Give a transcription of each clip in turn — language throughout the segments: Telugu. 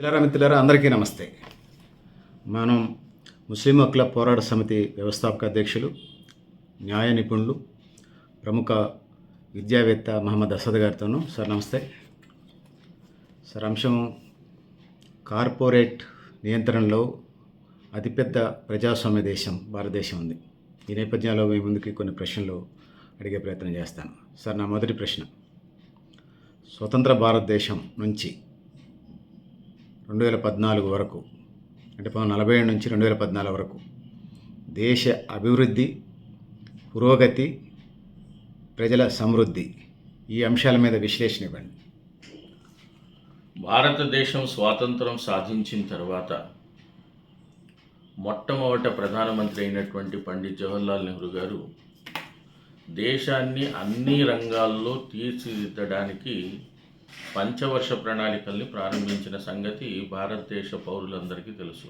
మిత్రులారా మిత్రులారా అందరికీ నమస్తే. మనం ముస్లిం హక్కుల పోరాట సమితి వ్యవస్థాపక అధ్యక్షులు న్యాయ నిపుణులు ప్రముఖ విద్యావేత్త మహమ్మద్ అసద్ గారితోనూ. సార్ నమస్తే. సార్ అంశం కార్పొరేట్ నియంత్రణలో అతిపెద్ద ప్రజాస్వామ్య దేశం భారతదేశం ఉంది. ఈ నేపథ్యంలో మీ ముందుకి కొన్ని ప్రశ్నలు అడిగే ప్రయత్నం చేస్తాను. సార్ నా మొదటి ప్రశ్న. స్వతంత్ర భారతదేశం నుంచి రెండు వేల పద్నాలుగు వరకు అంటే పంతొమ్మిది నలభై ఏడు నుంచి రెండు వేల పద్నాలుగు వరకు దేశ అభివృద్ధి పురోగతి ప్రజల సమృద్ధి ఈ అంశాల మీద విశ్లేషణ ఇవ్వండి. భారతదేశం స్వాతంత్రం సాధించిన తర్వాత మొట్టమొదట ప్రధానమంత్రి అయినటువంటి పండిత్ జవహర్లాల్ నెహ్రూ గారు దేశాన్ని అన్ని రంగాల్లో తీర్చిదిద్దడానికి పంచవర్ష ప్రణాళికల్ని ప్రారంభించిన సంగతి భారతదేశ పౌరులందరికీ తెలుసు.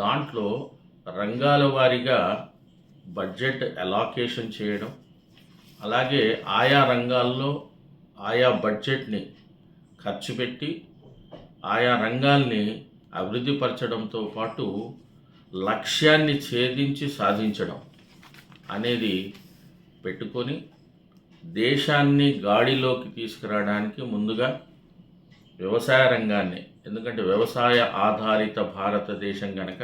దాంట్లో రంగాల వారీగా బడ్జెట్ అలాకేషన్ చేయడం అలాగే ఆయా రంగాల్లో ఆయా బడ్జెట్ని ఖర్చు పెట్టి ఆయా రంగాల్ని అభివృద్ధిపరచడంతో పాటు లక్ష్యాన్ని ఛేదించి సాధించడం అనేది పెట్టుకొని దేశాన్ని గాడిలోకి తీసుకురావడానికి ముందుగా వ్యవసాయ రంగాన్ని ఎందుకంటే వ్యవసాయ ఆధారిత భారతదేశం కనుక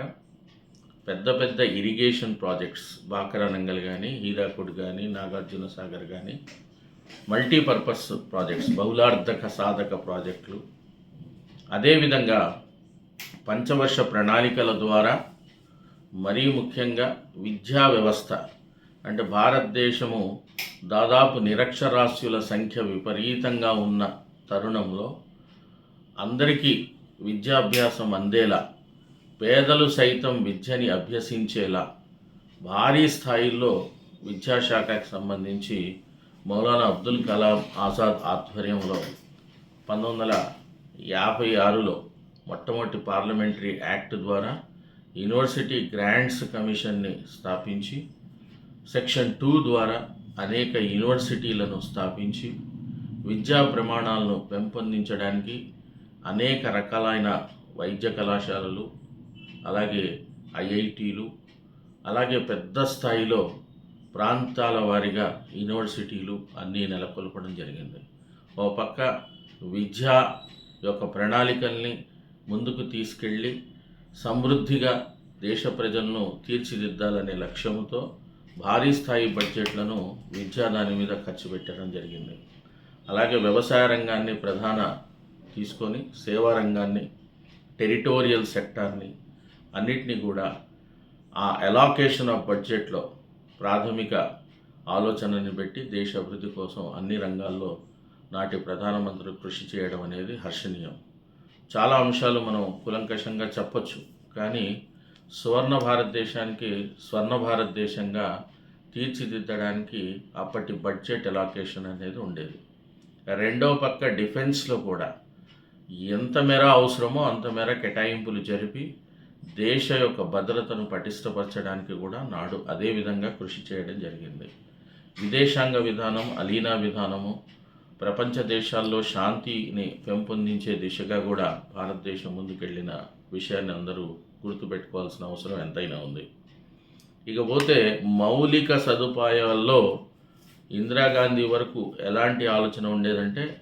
పెద్ద పెద్ద ఇరిగేషన్ ప్రాజెక్ట్స్ బాకరానంగల్ కానీ హీరాకుడ్ కానీ నాగార్జున సాగర్ కానీ మల్టీపర్పస్ ప్రాజెక్ట్స్ బహుళార్థక సాధక ప్రాజెక్టులు. అదేవిధంగా పంచవర్ష ప్రణాళికల ద్వారా మరీ ముఖ్యంగా విద్యా వ్యవస్థ అంటే భారతదేశము దాదాపు నిరక్షరాస్యుల సంఖ్య విపరీతంగా ఉన్న తరుణంలో అందరికీ విద్యాభ్యాసం అందేలా పేదలు సైతం విద్యని అభ్యసించేలా భారీ స్థాయిలో విద్యాశాఖకు సంబంధించి మౌలానా అబ్దుల్ కలాం ఆజాద్ ఆధ్వర్యంలో పంతొమ్మిది వందల యాభై ఆరులో మొట్టమొదటి పార్లమెంటరీ యాక్ట్ ద్వారా యూనివర్సిటీ గ్రాంట్స్ కమిషన్ని స్థాపించి సెక్షన్ టూ ద్వారా అనేక యూనివర్సిటీలను స్థాపించి విద్యా ప్రమాణాలను పెంపొందించడానికి అనేక రకాలైన వైద్య కళాశాలలు అలాగే ఐఐటీలు అలాగే పెద్ద స్థాయిలో ప్రాంతాల వారీగా యూనివర్సిటీలు అన్నీ నెలకొల్పడం జరిగింది. ఓ పక్క విద్య యొక్క ప్రణాళికల్ని ముందుకు తీసుకెళ్ళి సమృద్ధిగా దేశ ప్రజలను తీర్చిదిద్దాలనే లక్ష్యంతో భారీ స్థాయి బడ్జెట్లను విద్యా దాని మీద ఖర్చు పెట్టడం జరిగింది. అలాగే వ్యవసాయ రంగాన్ని ప్రధాన తీసుకొని సేవా రంగాన్ని టెరిటోరియల్ సెక్టార్ని అన్నిటినీ కూడా ఆ అలాకేషన్ ఆఫ్ బడ్జెట్లో ప్రాథమిక ఆలోచనని పెట్టి దేశ అభివృద్ధి కోసం అన్ని రంగాల్లో నాటి ప్రధానమంత్రి కృషి చేయడం అనేది హర్షణీయం. చాలా అంశాలు మనం కులంకషంగా చెప్పచ్చు కానీ సువర్ణ భారతదేశానికి స్వర్ణ భారతదేశంగా తీర్చిదిద్దడానికి అప్పటి బడ్జెట్ ఎలాకేషన్ అనేది ఉండేది. రెండో పక్క డిఫెన్స్లో కూడా ఎంత మేర అవసరమో అంత మేర కేటాయింపులు జరిపి దేశ యొక్క భద్రతను పటిష్టపరచడానికి కూడా నాడు అదే విధంగా కృషి చేయడం జరిగింది. విదేశాంగ విధానం అలీనా విధానము ప్రపంచ దేశాల్లో శాంతిని పెంపొందించే దిశగా కూడా భారతదేశం ముందుకెళ్ళిన విషయాన్ని అందరూ గుర్తుపెట్టుకోవాల్సిన అవసరం ఎంతైనా ఉంది. ఇకపోతే మౌలిక సదుపాయాల్లో ఇందిరాగాంధీ వరకు ఎలాంటి ఆలోచన ఉండేదంటే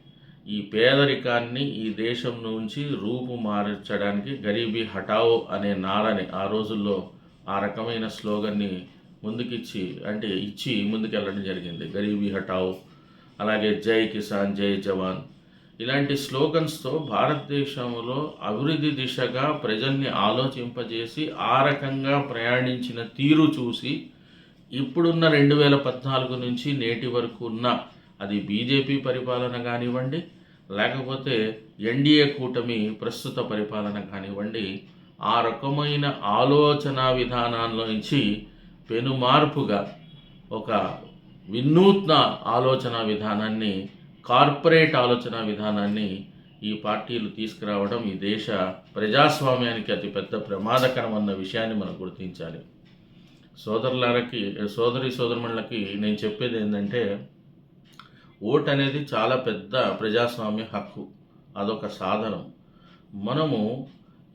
ఈ పేదరికాన్ని ఈ దేశం నుంచి రూపు మార్చడానికి గరీబీ హటావో అనే నారని ఆ రోజుల్లో ఆ రకమైన స్లోగన్ని ముందుకిచ్చి అంటే ఇచ్చి ముందుకెళ్ళడం జరిగింది. గరీబీ హటావో అలాగే జై కిసాన్ జై జవాన్ ఇలాంటి స్లోగన్స్తో భారతదేశంలో అభివృద్ధి దిశగా ప్రజల్ని ఆలోచింపజేసి ఆ రకంగా ప్రయాణించిన తీరు చూసి ఇప్పుడున్న రెండు వేల పద్నాలుగు నుంచి నేటి వరకు ఉన్న అది బీజేపీ పరిపాలన కానివ్వండి లేకపోతే ఎన్డీఏ కూటమి ప్రస్తుత పరిపాలన కానివ్వండి ఆ రకమైన ఆలోచన విధానాల్లోంచి పెనుమార్పుగా ఒక వినూత్న ఆలోచన విధానాన్ని కార్పొరేట్ ఆలోచన విధానాన్ని ఈ పార్టీలు తీసుకురావడం ఈ దేశ ప్రజాస్వామ్యానికి అతిపెద్ద ప్రమాదకరం అన్న విషయాన్ని మనం గుర్తించాలి. సోదరులకి సోదరి సోదరుమణులకి నేను చెప్పేది ఏంటంటే ఓట్ అనేది చాలా పెద్ద ప్రజాస్వామ్య హక్కు. అదొక సాధనం. మనము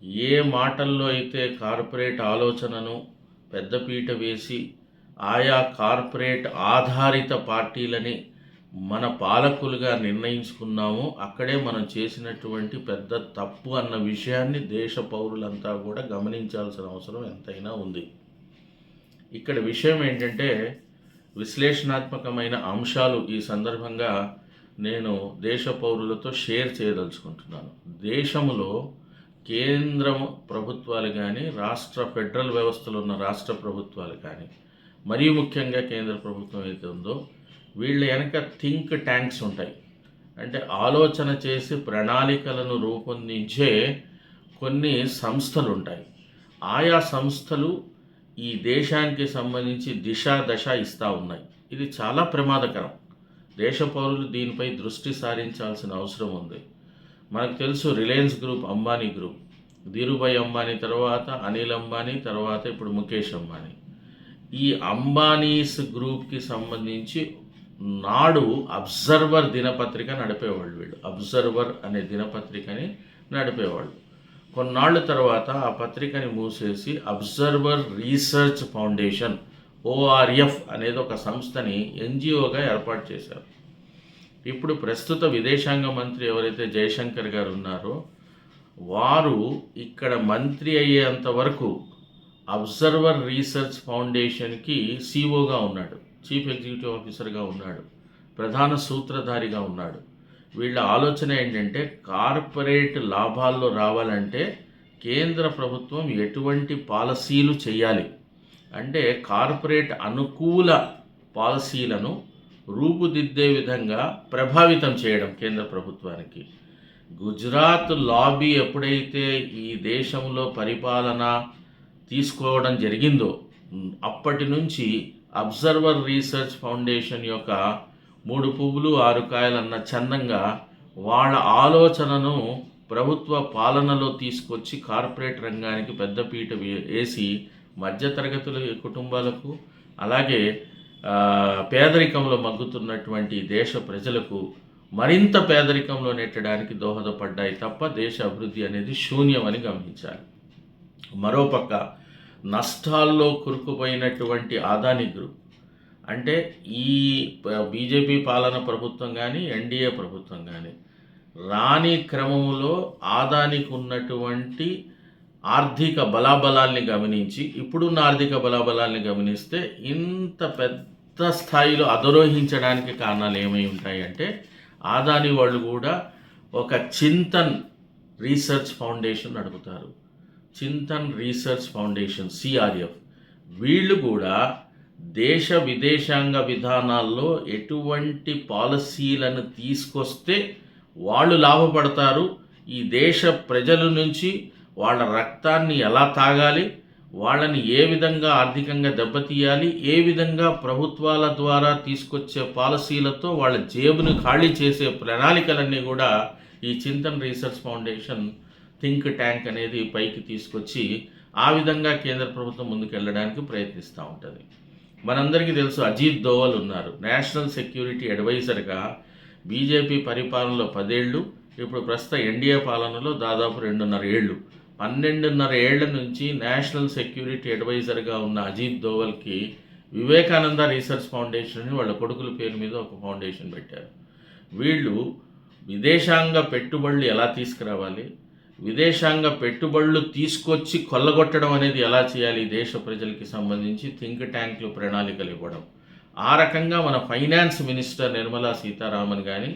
ఏ మాటల్లో అయితే కార్పొరేట్ ఆలోచనను పెద్దపీట వేసి ఆయా కార్పొరేట్ ఆధారిత పార్టీలని మన పాలకులుగా నిర్ణయించుకున్నామో అక్కడే మనం చేసినటువంటి పెద్ద తప్పు అన్న విషయాన్ని దేశ పౌరులంతా కూడా గమనించాల్సిన అవసరం ఎంతైనా ఉంది. ఇక్కడ విషయం ఏంటంటే విశ్లేషణాత్మకమైన అంశాలు ఈ సందర్భంగా నేను దేశ పౌరులతో షేర్ చేయదలుచుకుంటున్నాను. దేశంలో కేంద్ర ప్రభుత్వాలు కానీ రాష్ట్ర ఫెడరల్ వ్యవస్థలో ఉన్న రాష్ట్ర ప్రభుత్వాలు కానీ మరీ ముఖ్యంగా కేంద్ర ప్రభుత్వం అయితే ఉందో వీళ్ళ వెనక థింక్ ట్యాంక్స్ ఉంటాయి. అంటే ఆలోచన చేసి ప్రణాళికలను రూపొందించే కొన్ని సంస్థలు ఉంటాయి ఆయా సంస్థలు ఈ దేశానికి సంబంధించి దిశ దశ ఇస్తూ ఉన్నాయి. ఇది చాలా ప్రమాదకరం. దేశ పౌరులు దీనిపై దృష్టి సారించాల్సిన అవసరం ఉంది. మనకు తెలుసు Reliance group Ambani group. Dhirubhai Ambani తర్వాత అనిల్ అంబానీ తర్వాత ఇప్పుడు ముఖేష్ అంబానీ. ఈ అంబానీస్ గ్రూప్కి సంబంధించి నాడు అబ్జర్వర్ దినపత్రిక నడిపేవాళ్ళు వీళ్ళు. అబ్జర్వర్ అనే దినపత్రికని నడిపేవాళ్ళు. కొన్నాళ్ళ తర్వాత ఆ పత్రికని మూసేసి అబ్జర్వర్ రీసెర్చ్ ఫౌండేషన్ ఓఆర్ఎఫ్ అనేది ఒక సంస్థని ఎన్జిఓగా ఏర్పాటు చేశారు. ఇప్పుడు ప్రస్తుత విదేశాంగ మంత్రి ఎవరైతే జయశంకర్ గారు ఉన్నారో వారు ఇక్కడ మంత్రి అయ్యేంత వరకు అబ్జర్వర్ రీసెర్చ్ ఫౌండేషన్కి సీఓగా ఉన్నాడు. చీఫ్ ఎగ్జిక్యూటివ్ ఆఫీసర్గా ఉన్నాడు. ప్రధాన సూత్రధారిగా ఉన్నాడు. వీళ్ళ ఆలోచన ఏంటంటే కార్పొరేట్ లాభాల్లో రావాలంటే కేంద్ర ప్రభుత్వం ఎటువంటి పాలసీలు చేయాలి. అంటే కార్పొరేట్ అనుకూల పాలసీలను రూపుదిద్దే విధంగా ప్రభావితం చేయడం కేంద్ర ప్రభుత్వానికి. గుజరాత్ లాబీ ఎప్పుడైతే ఈ దేశంలో పరిపాలన తీసుకోవడం జరిగిందో అప్పటి నుంచి అబ్జర్వర్ రీసెర్చ్ ఫౌండేషన్ యొక్క మూడు పువ్వులు ఆరు కాయలన్న చందంగా వాళ్ళ ఆలోచనను ప్రభుత్వ పాలనలో తీసుకొచ్చి కార్పొరేట్ రంగానికి పెద్దపీట వేసి మధ్యతరగతుల కుటుంబాలకు అలాగే పేదరికంలో మగ్గుతున్నటువంటి దేశ ప్రజలకు మరింత పేదరికంలో నెట్టడానికి దోహదపడ్డాయి తప్ప దేశ అభివృద్ధి అనేది శూన్యమని గమనించాలి. మరోపక్క నష్టాల్లో కురుకుపోయినటువంటి ఆదాని గ్రూప్. అంటే ఈ బీజేపీ పాలన ప్రభుత్వం కానీ ఎన్డీఏ ప్రభుత్వం కానీ రాని క్రమంలో ఆదానికి ఉన్నటువంటి ఆర్థిక బలాబలాల్ని గమనించి ఇప్పుడున్న ఆర్థిక బలాబలాల్ని గమనిస్తే ఇంత పెద్ద స్థాయిలో అధరోహించడానికి కారణాలు ఏమై ఉంటాయి అంటే ఆదాని వాళ్ళు కూడా ఒక చింతన్ రీసెర్చ్ ఫౌండేషన్ నడుపుతారు. Chintan research foundation CRF. వీళ్ళు కూడా దేశ విదేశాంగ విధానాల్లో ఎటువంటి పాలసీలను తీసుకొస్తే వాళ్ళు లాభపడతారు. ఈ దేశ ప్రజల నుంచి వాళ్ళ రక్తాన్ని ఎలా తాగాలి వాళ్ళని ఏ విధంగా ఆర్థికంగా దెబ్బతీయాలి ఏ విధంగా ప్రభుత్వాల ద్వారా తీసుకొచ్చే పాలసీలతో వాళ్ళ జేబును ఖాళీ చేసే ప్రణాళికలన్నీ కూడా ఈ Chintan research foundation think tank అనేది పైకి తీసుకొచ్చి ఆ విధంగా కేంద్ర ప్రభుత్వం ముందుకెళ్ళడానికి ప్రయత్నిస్తూ ఉంటుంది. మనందరికీ తెలుసు అజిత్ దోవల్ ఉన్నారు. నేషనల్ సెక్యూరిటీ అడ్వైజర్గా బీజేపీ పరిపాలనలో పదేళ్ళు ఇప్పుడు ప్రస్తుత ఎన్డీఏ పాలనలో దాదాపు రెండున్నర ఏళ్ళు. పన్నెండున్నర ఏళ్ళ నుంచి నేషనల్ సెక్యూరిటీ అడ్వైజర్గా ఉన్న అజిత్ దోవల్కి వివేకానంద రీసెర్చ్ ఫౌండేషన్ అని వాళ్ళ కొడుకుల పేరు మీద ఒక ఫౌండేషన్ పెట్టారు. వీళ్ళు విదేశాంగ పెట్టుబడులు ఎలా తీసుకురావాలి? విదేశాంగ పెట్టుబడులు తీసుకొచ్చి కొల్లగొట్టడం అనేది ఎలా చేయాలి దేశ ప్రజలకి సంబంధించి థింక్ ట్యాంక్లు ప్రణాళికలు ఇవ్వడం. ఆ రకంగా మన ఫైనాన్స్ మినిస్టర్ నిర్మలా సీతారామన్ కానీ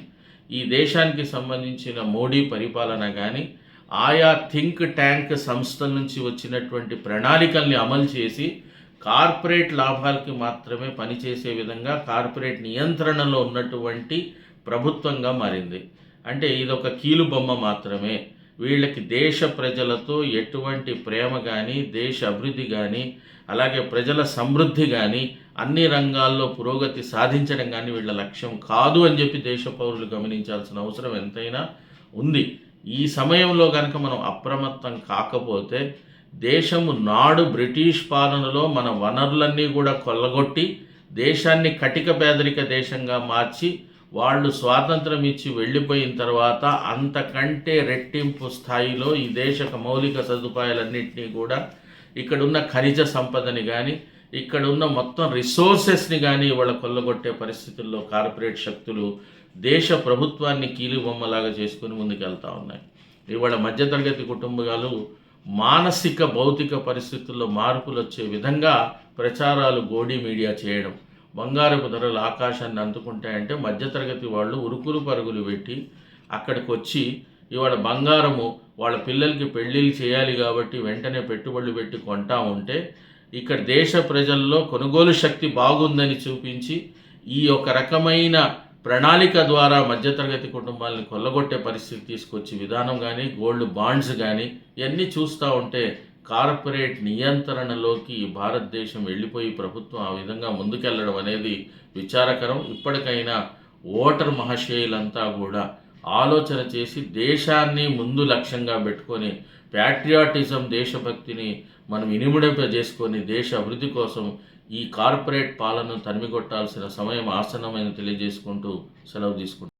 ఈ దేశానికి సంబంధించిన మోడీ పరిపాలన కానీ ఆయా థింక్ ట్యాంక్ సంస్థల నుంచి వచ్చినటువంటి ప్రణాళికల్ని అమలు చేసి కార్పొరేట్ లాభాలకి మాత్రమే పనిచేసే విధంగా కార్పొరేట్ నియంత్రణలో ఉన్నటువంటి ప్రభుత్వంగా మారింది. అంటే ఇదొక కీలుబొమ్మ మాత్రమే. వీళ్ళకి దేశ ప్రజలతో ఎటువంటి ప్రేమ కానీ దేశ అభివృద్ధి కానీ అలాగే ప్రజల సమృద్ధి కానీ అన్ని రంగాల్లో పురోగతి సాధించడం కానీ వీళ్ళ లక్ష్యం కాదు అని చెప్పి దేశ పౌరులు గమనించాల్సిన అవసరం ఎంతైనా ఉంది. ఈ సమయంలో కనుక మనం అప్రమత్తం కాకపోతే దేశము నాడు బ్రిటిష్ పాలనలో మన వనరులన్నీ కూడా కొల్లగొట్టి దేశాన్ని కటిక పేదరిక దేశంగా మార్చి వాళ్ళు స్వాతంత్రం ఇచ్చి వెళ్ళిపోయిన తర్వాత అంతకంటే రెట్టింపు స్థాయిలో ఈ దేశ మౌలిక సదుపాయాలన్నింటినీ కూడా ఇక్కడున్న ఖనిజ సంపదని కానీ ఇక్కడున్న మొత్తం రిసోర్సెస్ని కానీ ఇవాళ కొల్లగొట్టే పరిస్థితుల్లో కార్పొరేట్ శక్తులు దేశ ప్రభుత్వాన్ని కీలుబొమ్మలాగా చేసుకుని ముందుకెళ్తా ఉన్నాయి. ఇవాళ మధ్యతరగతి కుటుంబాలు మానసిక భౌతిక పరిస్థితుల్లో మార్పులు వచ్చే విధంగా ప్రచారాలు గోడీ మీడియా చేయడం బంగారపు ధరలు ఆకాశాన్ని అందుకుంటాయంటే మధ్యతరగతి వాళ్ళు ఉరుకులు పరుగులు పెట్టి అక్కడికి వచ్చి ఇవాళ బంగారము వాళ్ళ పిల్లలకి పెళ్ళిళ్ళు చేయాలి కాబట్టి వెంటనే పెట్టుబడులు పెట్టి కొంటా ఉంటే ఇక్కడ దేశ ప్రజల్లో కొనుగోలు శక్తి బాగుందని చూపించి ఈ ఒక రకమైన ప్రణాళిక ద్వారా మధ్యతరగతి కుటుంబాలను కొల్లగొట్టే పరిస్థితి తీసుకొచ్చి విధానం కానీ గోల్డ్ బాండ్స్ కానీ ఇవన్నీ చూస్తూ ఉంటే కార్పొరేట్ నియంత్రణలోకి భారతదేశం వెళ్ళిపోయి ప్రభుత్వం ఆ విధంగా ముందుకెళ్ళడం అనేది విచారకరం. ఇప్పటికైనా ఓటర్ మహాశయులంతా కూడా ఆలోచన చేసి దేశాన్ని ముందు లక్ష్యంగా పెట్టుకొని ప్యాట్రియాటిజం దేశభక్తిని మనం ఇనుముడింపజేసుకొని దేశ అభివృద్ధి కోసం ఈ కార్పొరేట్ పాలనను తరిమికొట్టాల్సిన సమయం ఆసనమైన తెలియజేసుకుంటూ సెలవు తీసుకుంటాం